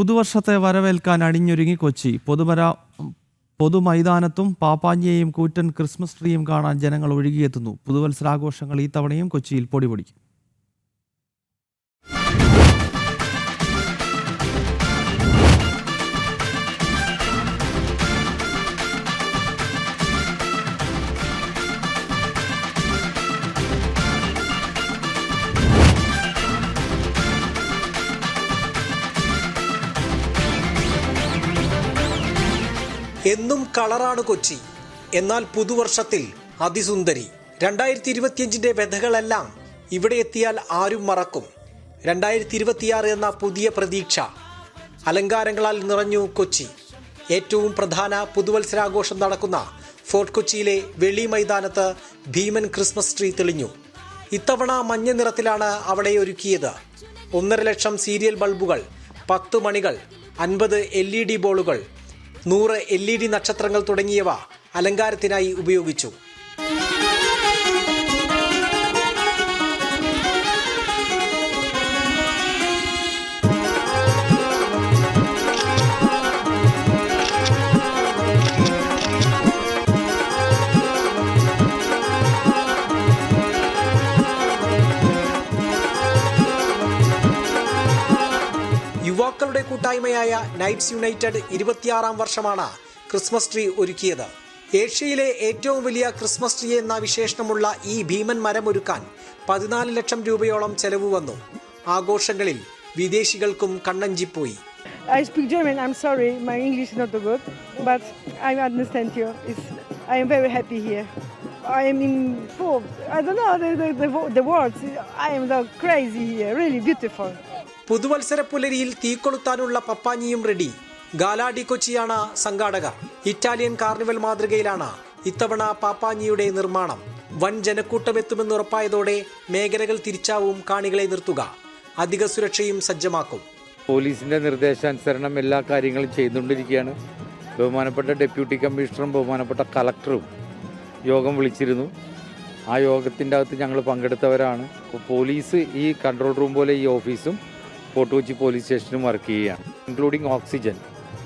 പുതുവർഷത്തെ വരവേൽക്കാൻ അണിഞ്ഞൊരുങ്ങി കൊച്ചി. പൊതുമര പൊതുമൈതാനത്തും പാപ്പാഞ്ഞിയെയും കൂറ്റൻ ക്രിസ്മസ് ട്രീയും കാണാൻ ജനങ്ങൾ ഒഴുകിയെത്തുന്നു. പുതുവത്സരാഘോഷങ്ങൾ ഈ തവണയും കൊച്ചിയിൽ പൊടിപൊടിക്കും. എന്നും കളറാണ് കൊച്ചി. എന്നാൽ പുതുവർഷത്തിൽ അതിസുന്ദരി. രണ്ടായിരത്തി ഇരുപത്തിയഞ്ചിന്റെ വ്യഥകളെല്ലാം ഇവിടെ എത്തിയാൽ ആരും മറക്കും. രണ്ടായിരത്തി ഇരുപത്തിയാറ് എന്ന പുതിയ പ്രതീക്ഷ അലങ്കാരങ്ങളാൽ നിറഞ്ഞു കൊച്ചി. ഏറ്റവും പ്രധാന പുതുവത്സരാഘോഷം നടക്കുന്ന ഫോർട്ട് കൊച്ചിയിലെ വെള്ളി മൈതാനത്ത് ഭീമൻ ക്രിസ്മസ് ട്രീ തെളിഞ്ഞു. ഇത്തവണ മഞ്ഞ നിറത്തിലാണ് അവിടെ ഒരുക്കിയത്. ഒന്നര ലക്ഷം സീരിയൽ ബൾബുകൾ പത്ത് മണികൾ അൻപത് എൽ ഇ ഡി ബോളുകൾ നൂറ് എൽ നക്ഷത്രങ്ങൾ തുടങ്ങിയവ അലങ്കാരത്തിനായി ഉപയോഗിച്ചു. കൂട്ടായ്മയായ നൈറ്റ്സ് യുണൈറ്റഡ് ഇരുപത്തിയാറാം വർഷമാണ് ക്രിസ്മസ് ട്രീ ഒരുക്കിയത് ഏഷ്യയിലെ ഏറ്റവും വലിയ ക്രിസ്മസ് ട്രീ എന്ന വിശേഷണമുള്ള ഈ ഭീമൻ മരം ഒരുക്കാൻ പതിനാല് ലക്ഷം രൂപയോളം ചെലവ് വന്നു ആഘോഷങ്ങളിൽ വിദേശികൾക്കും കണ്ണഞ്ചിപ്പോയി I speak German. I'm sorry, my English is not so good, but I understand you. It's, I am very happy here. I am in full. I don't know the, the, the, the words. I am so crazy here. Really beautiful. പുതുവത്സര പുലരിയിൽ തീക്കൊളുത്താനുള്ള പപ്പാഞ്ഞിയും ready ഗാലാഡി കൊച്ചിയാണ് സംഘാടകർ. Italian carnival മാതൃകയിലാണ് ഇത്തവണ പാപ്പാഞ്ഞിയുടെ നിർമ്മാണം. വൻ ജനക്കൂട്ടം എത്തുമെന്ന് ഉറപ്പായതോടെ മേഖലകൾ തിരിച്ചാവും കാണികളെ നിർത്തുക. അധിക സുരക്ഷയും സജ്ജമാക്കും. പോലീസിന്റെ നിർദ്ദേശാനുസരണം എല്ലാ കാര്യങ്ങളും ചെയ്തുകൊണ്ടിരിക്കുകയാണ്. ബഹുമാനപ്പെട്ട ഡെപ്യൂട്ടി കമ്മീഷണറും ബഹുമാനപ്പെട്ട കളക്ടറും യോഗം വിളിച്ചിരുന്നു. ആ യോഗത്തിന്റെ അകത്ത് ഞങ്ങൾ പങ്കെടുത്തവരാണ്. പോലീസ് ഈ കൺട്രോൾ റൂം പോലെ ഈ ഓഫീസും ഫോർട്ട് കൊച്ചി പോലീസ് സ്റ്റേഷനും വർക്ക് ചെയ്യുകയാണ്. ഇൻക്ലൂഡിങ് ഓക്സിജൻ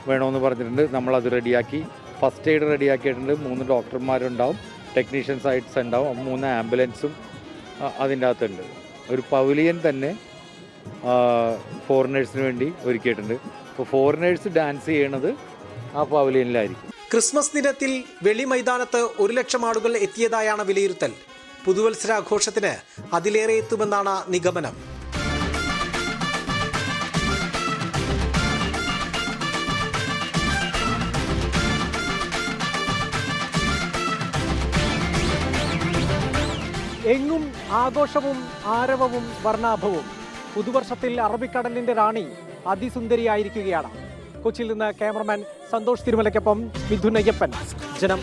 വേണമെന്ന് പറഞ്ഞിട്ടുണ്ട്. നമ്മളത് റെഡിയാക്കി ഫസ്റ്റ് എയ്ഡ് റെഡിയാക്കിയിട്ടുണ്ട് മൂന്ന് ഡോക്ടർമാരുണ്ടാവും ടെക്നീഷ്യൻസ് ആയിട്ട്സ് ഉണ്ടാവും. മൂന്ന് ആംബുലൻസും അതിന്റെ അകത്തുണ്ട്. ഒരു പവലിയൻ തന്നെ ഫോറിനേഴ്സിന് വേണ്ടി ഒരുക്കിയിട്ടുണ്ട്. അപ്പോൾ ഫോറിനേഴ്സ് ഡാൻസ് ചെയ്യണത് ആ പവലിയനിലായിരിക്കും ക്രിസ്മസ് ദിനത്തിൽ വെളി മൈതാനത്ത് ഒരു ലക്ഷം ആളുകൾ എത്തിയതായാണ് വിലയിരുത്തൽ. പുതുവത്സരാഘോഷത്തിന് അതിലേറെ എത്തുമെന്നാണ് നിഗമനം. എങ്ങും ആഘോഷവും ആരവവും വർണാഭവും. പുതുവർഷത്തിൽ അറബിക്കടലിന്റെ റാണി അതിസുന്ദരിയായിരിക്കുകയാണ്. കൊച്ചിയിൽ നിന്ന് ക്യാമറമാൻ സന്തോഷ് തിരുമലയ്ക്കൊപ്പം മിഥുൻ അയ്യപ്പൻ. ജനം